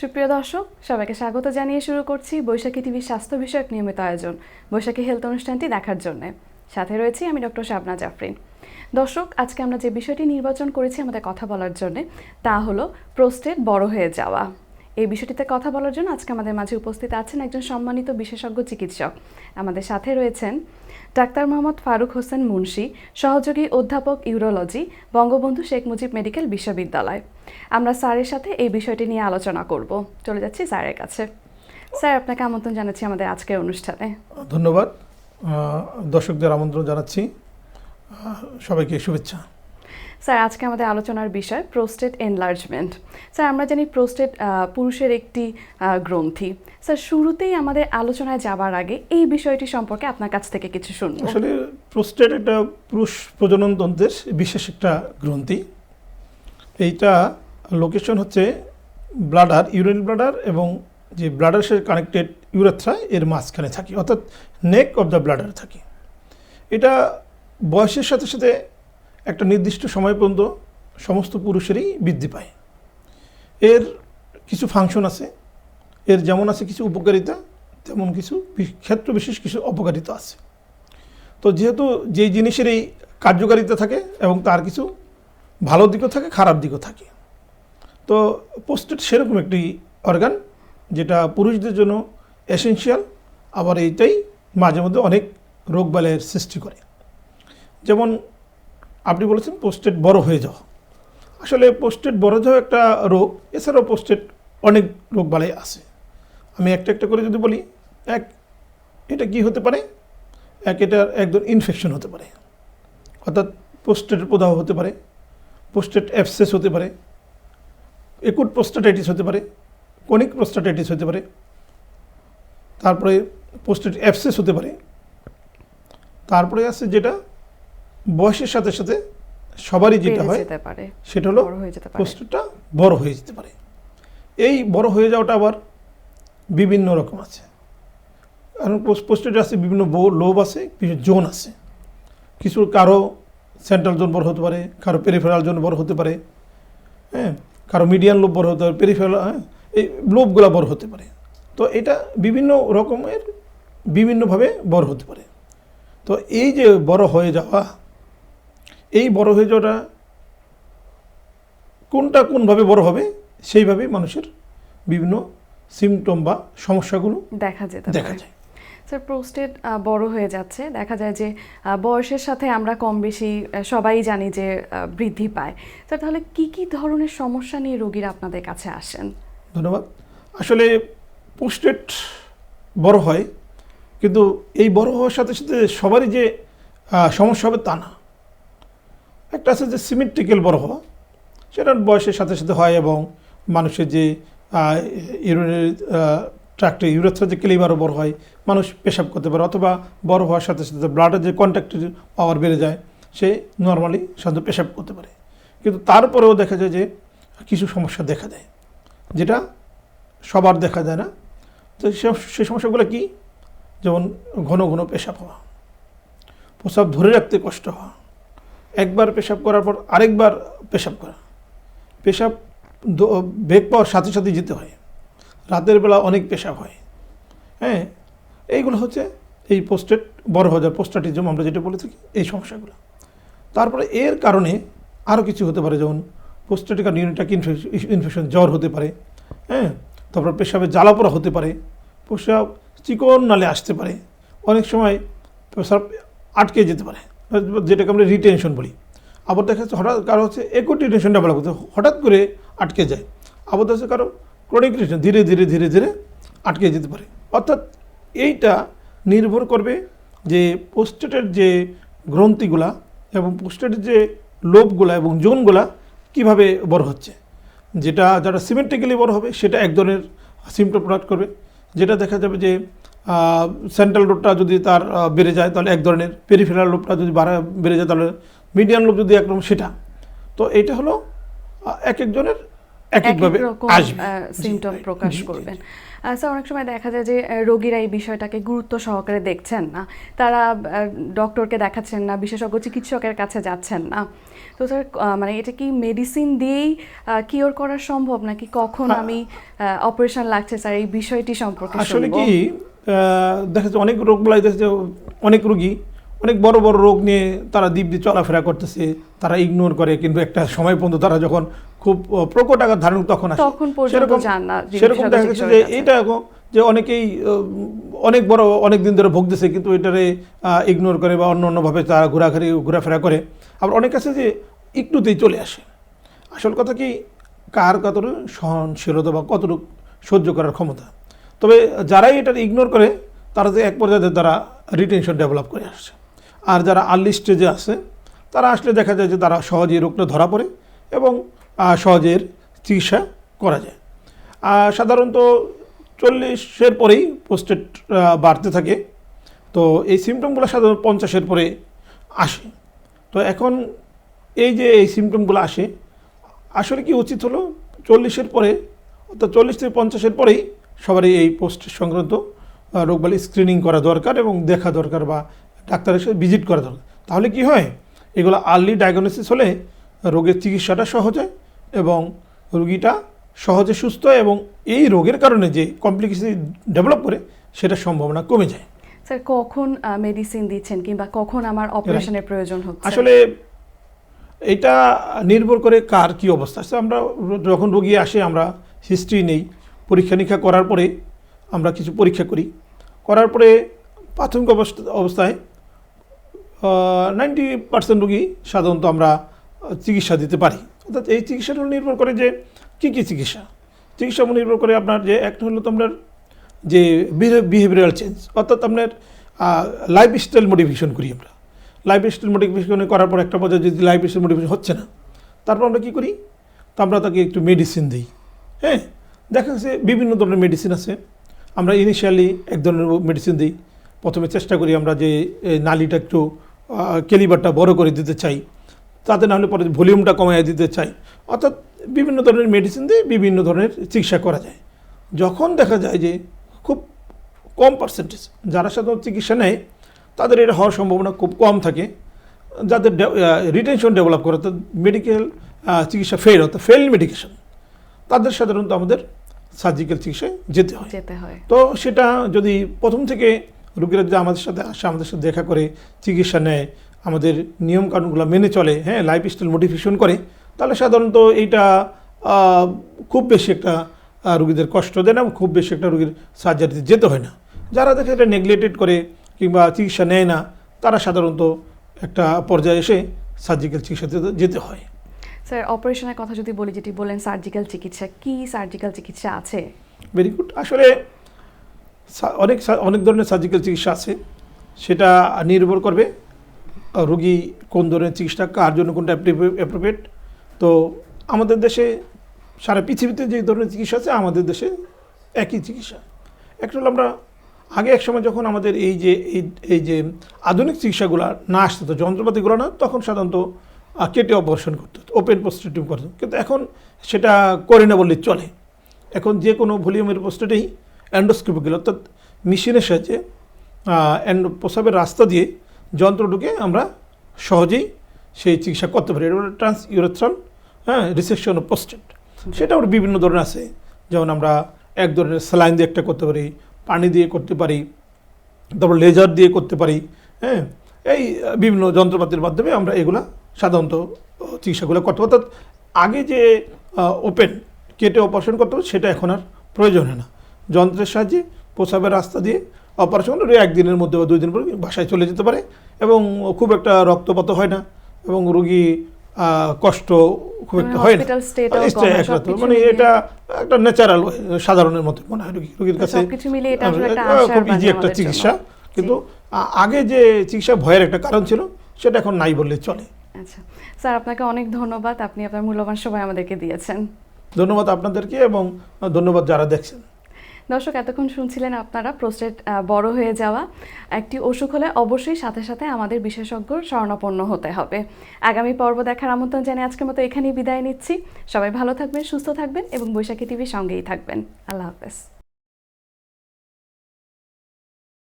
সুপ্রিয় দর্শক, সবাইকে স্বাগত জানিয়ে শুরু করছি বৈশাখী টিভির স্বাস্থ্য বিষয়ক নিয়মিত আয়োজন, বৈশাখী হেলথ অনুষ্ঠানটি দেখার জন্য। সাথে রয়েছি আমি ডক্টর শাবনা জাফরিন। দর্শক, আজকে আমরা যে বিষয়টি নির্বাচন করেছি, আমাদের কথা বলার জন্য, তা হলো, প্রোস্টেট বড় হয়ে যাওয়া। এই বিষয়টিতে কথা বলার জন্য আজকে আমাদের মাঝে উপস্থিত আছেন একজন সম্মানিত বিশেষজ্ঞ চিকিৎসক। আমাদের সাথে রয়েছেন ডাক্তার মোহাম্মদ ফারুক হোসেন মুন্সি, সহযোগী অধ্যাপক ইউরোলজি, বঙ্গবন্ধু শেখ মুজিব মেডিকেল বিশ্ববিদ্যালয়। আমরা স্যারের সাথে এই বিষয়টি নিয়ে আলোচনা করব। চলে যাচ্ছি স্যারের কাছে। স্যার, আপনাকে আমন্ত্রণ জানাচ্ছি আমাদের আজকের অনুষ্ঠানে। ধন্যবাদ। দর্শকদের আমন্ত্রণ জানাচ্ছি। সবাইকে শুভেচ্ছা। স্যার, আজকে আমাদের আলোচনার বিষয় প্রোস্টেট এনলার্জমেন্ট। স্যার, আমরা জানি প্রোস্টেট পুরুষের একটি গ্রন্থি। স্যার, শুরুতেই আমাদের আলোচনায় যাবার আগে এই বিষয়টি সম্পর্কে আপনার কাছ থেকে কিছু শুনব। আসলে প্রোস্টেট একটা পুরুষ প্রজনন তন্ত্রের বিশেষ একটা গ্রন্থি। এইটা লোকেশন হচ্ছে ব্লাডার ইউরিন ব্লাডার এবং যে ব্লাডার সাথে কানেক্টেড ইউরেথ্রা এর মাঝখানে থাকে। অর্থাৎ নেক অফ দ্য ব্লাডার থাকে। এটা বয়সের সাথে সাথে একটা নির্দিষ্ট সময় পর্যন্ত সমস্ত পুরুষেরই বৃদ্ধি পায়। এর কিছু ফাংশন আছে, এর যেমন আছে কিছু উপকারিতা, তেমন কিছু ক্ষেত্র বিশেষ কিছু অপকারিতা আছে। তো যেহেতু যেই জিনিসেরই কার্যকারিতা থাকে এবং তার কিছু ভালো দিকও থাকে, খারাপ দিকও থাকে, তো পোস্টেট সেরকম একটি অর্গান যেটা পুরুষদের জন্য এসেনশিয়াল আবার এইটাই মাঝে মধ্যে অনেক রোগ রোগবালয়ের সৃষ্টি করে। যেমন আপনি বলেছেন পোস্টেড বড় হয়ে যাওয়া। আসলে পোস্টেড বড় যাওয়া একটা রোগ, এছাড়াও পোস্টেড অনেক রোগ বালাই আছে। আমি একটা একটা করে যদি বলি, এক, এটা কি হতে পারে? এক এটার একদম ইনফেকশন হতে পারে। অর্থাৎ পোস্টেড প্রদাহ হতে পারে পোস্টেড অ্যাপসেস হতে পারে একুট প্রোস্টাটাইটিস হতে পারে কনিক প্রোস্টাটাইটিস হতে পারে, তারপরে পোস্টেড অ্যাপসেস হতে পারে। তারপরে আছে যেটা বয়সের সাথে সাথে সবারই যেটা হয় সেটা হলো বড় হয়ে যেতে পারে। পোস্টেটটা বড় হয়ে যেতে পারে। এই বড় হয়ে যাওয়াটা আবার বিভিন্ন রকম আছে। কারণ পোস্টেটে আছে বিভিন্ন লোব আছে কিছু জোন আছে। কিছু কারও সেন্ট্রাল জোন বড় হতে পারে কারও পেরিফেরাল জোন বড় হতে পারে হ্যাঁ? কারও মিডিয়ান লোভ বড় হতে পারে পেরিফেরাল হ্যাঁ? এই লোভগুলো বড় হতে পারে। তো এটা বিভিন্ন রকমের বিভিন্নভাবে বড় হতে পারে। তো এই যে বড় হয়ে যাওয়া এই বড় হয়ে যাওয়াটা কোনটা কোনভাবে বড় হবে সেইভাবে মানুষের বিভিন্ন সিমটম বা সমস্যাগুলো দেখা যেতে দেখা যায়। স্যার প্রোস্টেট বড় হয়ে যাচ্ছে। দেখা যায় যে বয়সের সাথে আমরা কম বেশি সবাই জানি যে বৃদ্ধি পায়। স্যার তাহলে কি কি ধরনের সমস্যা নিয়ে রোগীরা আপনাদের কাছে আসেন? ধন্যবাদ। আসলে পোস্টেট বড় হয় কিন্তু এই বড় হওয়ার সাথে সাথে সবারই যে সমস্যা হবে তা না। একটা আছে যে সিমেট্রিক্যাল বড় হওয়া সেটা বয়সের সাথে সাথে হয় এবং মানুষের যে ইউরিনারি ট্রাক্টে ইউরেথ্রা যে ক্লিভারও বড় হয়, মানুষ পেশাব করতে পারে অথবা বড় হওয়ার সাথে সাথে ব্লাডের যে কন্ট্যাক্টের পাওয়ার বেড়ে যায়, সে নর্মালি সাধারণত পেশাব করতে পারে। কিন্তু তারপরেও দেখা যায় যে কিছু সমস্যা দেখা দেয়, যেটা সবার দেখা যায় না। তো সে- সমস্যাগুলো কি? যেমন ঘন ঘন পেশাব হওয়া প্রসাব ধরে রাখতে কষ্ট হওয়া একবার পেশাব করার পর আরেকবার পেশাব করা। পেশাব বেগ পাওয়ার সাথে সাথে যেতে হয়। রাতের বেলা অনেক পেশাব হয়। হ্যাঁ এইগুলো হচ্ছে এই পোস্টেট বড় হয়ে যায় পোস্টাটিজম আমরা যেটা বলে থাকি, এই সমস্যাগুলো। তারপরে এর কারণে আরও কিছু হতে পারে, যেমন পোস্টেটিক নিউরিটাক ইনফেকশন জ্বর হতে পারে হ্যাঁ তারপর পেশাবে জ্বালাপোড়া হতে পারে, পেশাব চিকন নালে আসতে পারে, অনেক সময় পেশাব আটকে যেতে পারে। যেটাকে আমরা রিটেনশন বলি। আবার দেখা যাচ্ছে হঠাৎ কারও হচ্ছে একট রিটেনশনটা ডেভেলপ হচ্ছে, হঠাৎ করে আটকে যায়। আবার দেখা কারও ক্রনিক রিটেনশন ধীরে ধীরে ধীরে ধীরে আটকে যেতে পারে। অর্থাৎ এইটা নির্ভর করবে যে পোস্টেটের যে গ্রন্থিগুলা এবং পোস্টেটের যে লোভগুলা এবং জোনগুলা কীভাবে বড় হচ্ছে। যেটা যারা সিমেন্টিক্যালি বড় হবে, সেটা এক ধরনের সিমটম প্রোডাক্ট করবে। যেটা দেখা যাবে যে সেন্ট্রাল লোবটা যদি তার বেড়ে যায় তাহলে এক ধরনের পেরিফেরাল লোবটা যদি বাড়া বেড়ে যায় তাহলে মিডিয়ান লোব যদি একরকম সেটা। তো এটা হলো এক একজনের এক এক একভাবে আসবে। সিমটম প্রকাশ করবেন স্যার অনেক সময় দেখা যায় যে রোগীরা এই বিষয়টাকে গুরুত্ব সহকারে দেখছেন না। তারা ডক্টরকে দেখাচ্ছেন না বিশেষজ্ঞ চিকিৎসকের কাছে যাচ্ছেন না। তো স্যার মানে এটা কি মেডিসিন দিয়েই কিওর করা সম্ভব? নাকি কখন হ্যাঁ। আমি অপারেশন লাগছে? স্যার এই বিষয়টি সম্পর্কে আসলে কি দেখা যাচ্ছে অনেক রোগ বলা যাচ্ছে অনেক রোগী অনেক বড় বড় রোগ নিয়ে তারা দ্বীপ দিয়ে চলাফেরা করতেছে তারা ইগনোর করে কিন্তু একটা সময় পর্যন্ত তারা যখন খুব প্রকট আকার ধারণ তখন আসে। সেরকম সেরকম দেখা যাচ্ছে যে এখন যে অনেকেই অনেক বড় অনেক দিন ধরে ভুগতেছে কিন্তু এটারে ইগনোর করে বা অন্য অন্যভাবে তারা ঘোরাঘুরি ঘোরাফেরা করে। আবার অনেক আছে যে একটুতেই চলে আসে। আসল কথা কি কার কতটুকু সহনশীলতা বা কতটুকু সহ্য করার ক্ষমতা? তবে যারাই এটার ইগনোর করে, তারা যে এক পর্যায়ে তারা রিটেনশন ডেভেলপ করে আসছে। আর যারা আর্লি স্টেজে আছে, তারা আসলে দেখা যায় যে তারা সহজেই রোগটা ধরা পড়ে এবং সহজের চিকিৎসা করা যায়। সাধারণত চল্লিশের পরেই পোস্টেট বাড়তে থাকে। তো এই সিমটমগুলো সাধারণত পঞ্চাশের পরে আসে। তো এখন এই যে এই সিমটমগুলো আসে, আসলে কি উচিত হলো? চল্লিশের পরে, অর্থাৎ চল্লিশ থেকে পঞ্চাশের পরেই সবারই এই পোস্ট সংক্রান্ত রোগবালি স্ক্রিনিং করা দরকার এবং দেখা দরকার বা ডাক্তারের সাথে ভিজিট করা দরকার। তাহলে কি হয়? এগুলো আর্লি ডায়াগনোসিস হলে রোগের চিকিৎসাটা সহজ হয় এবং রুগীটা সহজে সুস্থ এবং এই রোগের কারণে যে কমপ্লিকেশন ডেভেলপ করে সেটা সম্ভাবনা কমে যায়। স্যার কখন মেডিসিন দিচ্ছেন কিংবা কখন আমার অপারেশনের প্রয়োজন হচ্ছে? আসলে এটা নির্ভর করে কার কি অবস্থা। আছে আমরা যখন রোগী আসে আমরা হিস্ট্রি নেই। পরীক্ষা নিরীক্ষা করার পরে আমরা কিছু পরীক্ষা করি। করার পরে প্রাথমিক অবস্থা, অবস্থায় নাইনটি পার্সেন্ট রোগী সাধারণত আমরা চিকিৎসা দিতে পারি। অর্থাৎ এই চিকিৎসাটা নির্ভর করে যে কী কী চিকিৎসা। চিকিৎসা নির্ভর করে আপনার যে একটা হলো আপনার যে বিহেভিয়ারাল চেঞ্জ অর্থাৎ আপনার লাইফ স্টাইল মডিফিকেশন করি আমরা। লাইফ স্টাইল মডিফিকেশন করার পর একটা পর্যায়ে যদি লাইফ স্টাইল মডিফিকেশন হচ্ছে না, তারপর আমরা কী করি? তো আমরা তাকে একটু মেডিসিন দিই। হ্যাঁ? দেখা যাচ্ছে বিভিন্ন ধরনের মেডিসিন আছে। আমরা ইনিশিয়ালি এক ধরনের মেডিসিন দিই। প্রথমে চেষ্টা করি আমরা যে নালিটা একটু কেলিবারটা বড় করে দিতে চাই। তাতে নাহলে পরে ভলিউমটা কমায় দিতে চাই। অর্থাৎ বিভিন্ন ধরনের মেডিসিন দিয়ে বিভিন্ন ধরনের চিকিৎসা করা যায়। যখন দেখা যায় যে খুব কম পার্সেন্টেজ যারা সাধারণত চিকিৎসা নেয়, তাদের এটা হওয়ার সম্ভাবনা খুব কম থাকে। যাদের রিটেনশন ডেভেলপ করে, অর্থাৎ মেডিকেল চিকিৎসা ফেল অর্থাৎ ফেল মেডিকেশন তাদের সাধারণত আমাদের সার্জিক্যাল চিকিৎসায় যেতে হয়। যেতে হয়। তো সেটা যদি প্রথম থেকে রোগীরা যদি আমাদের সাথে আসে আমাদের সাথে দেখা করে চিকিৎসা নেয় আমাদের নিয়মকানুনগুলো মেনে চলে হ্যাঁ লাইফ স্টাইল মডিফিকেশন করে তাহলে সাধারণত এইটা খুব বেশি একটা রুগীদের কষ্ট দেয় না খুব বেশি একটা রুগীর সার্জারিতে যেতে হয় না। যারা দেখে এটা নেগলেক্টেড করে কিংবা চিকিৎসা নেয় না তারা সাধারণত একটা পর্যায়ে এসে সার্জিক্যাল চিকিৎসাতে যেতে হয়। স্যার অপারেশনের কথা যদি বলি, যেটি বলেন সার্জিক্যাল চিকিৎসা, কি সার্জিক্যাল চিকিৎসা আছে? ভেরি গুড আসলে অনেক অনেক ধরনের সার্জিক্যাল চিকিৎসা আছে। সেটা নির্ভর করবে রুগী কোন ধরনের চিকিৎসা, কার জন্য কোনটা অ্যাপ্রোপ্রিয়েট তো আমাদের দেশে সারা পৃথিবীতে যে ধরনের চিকিৎসা আছে, আমাদের দেশে একই চিকিৎসা। হলো আমরা আগে এক সময় যখন আমাদের এই যে এই যে আধুনিক চিকিৎসাগুলো না আসতো যন্ত্রপাতিগুলো না, তখন সাধারণত কেটে অপারেশন করতে হতো, ওপেন পোস্টেটিভ করতো কিন্তু এখন সেটা করে না বললে চলে। এখন যে কোনো ভলিউমের পোস্টেটেই অ্যান্ডোস্কোপিক্যাল, অর্থাৎ মেশিনের সাহায্যে অ্যান্ড প্রসাবের রাস্তা দিয়ে যন্ত্র ঢুকে আমরা সহজেই সেই চিকিৎসা করতে পারি। এটা ট্রান্স ইউরেথ্রন হ্যাঁ রিসেকশন অফ পোস্টেট সেটা আবার বিভিন্ন ধরনের আছে। যেমন আমরা এক ধরনের স্যালাইন দিয়ে একটা করতে পারি, পানি দিয়ে করতে পারি, তারপর লেজার দিয়ে করতে পারি হ্যাঁ এই বিভিন্ন যন্ত্রপাতির মাধ্যমে আমরা এগুলা সাধারণত চিকিৎসাগুলো করতে অর্থাৎ আগে যে ওপেন কেটে অপারেশন করতে হবে সেটা এখন আর প্রয়োজন হয় না। যন্ত্রের সাহায্যে প্রসাবের রাস্তা দিয়ে অপারেশন একদিনের মধ্যে বা দুই দিন পরে বাসায় চলে যেতে পারে এবং খুব একটা রক্তপাত হয় না এবং রোগী কষ্ট খুব একটা মানে হয় না। মানে এটা একটা ন্যাচারাল সাধারণের মতো মনে হয় রোগী রোগীর কাছে। খুব ইজি একটা চিকিৎসা। কিন্তু আগে যে চিকিৎসা ভয়ের একটা কারণ ছিল সেটা এখন নাই বললে চলে। আচ্ছা। স্যার আপনাকে অনেক ধন্যবাদ। আপনি আপনার মূল্যবান সময় আমাদেরকে দিয়েছেন। ধন্যবাদ আপনাদেরকে এবং ধন্যবাদ যারা দেখছেন। দর্শক এতক্ষণ শুনছিলেন আপনারা প্রোস্টেট বড় হয়ে যাওয়া একটি অসুখ হলে অবশ্যই সাথে সাথে আমাদের বিশেষজ্ঞ শরণাপন্ন হতে হবে। আগামী পর্ব দেখার আমন্ত্রণ জানিয়ে আজকের মতো এখানেই বিদায় নিচ্ছি। সবাই ভালো থাকবেন সুস্থ থাকবেন এবং বৈশাখী টিভির সঙ্গেই থাকবেন। আল্লাহ হাফেজ।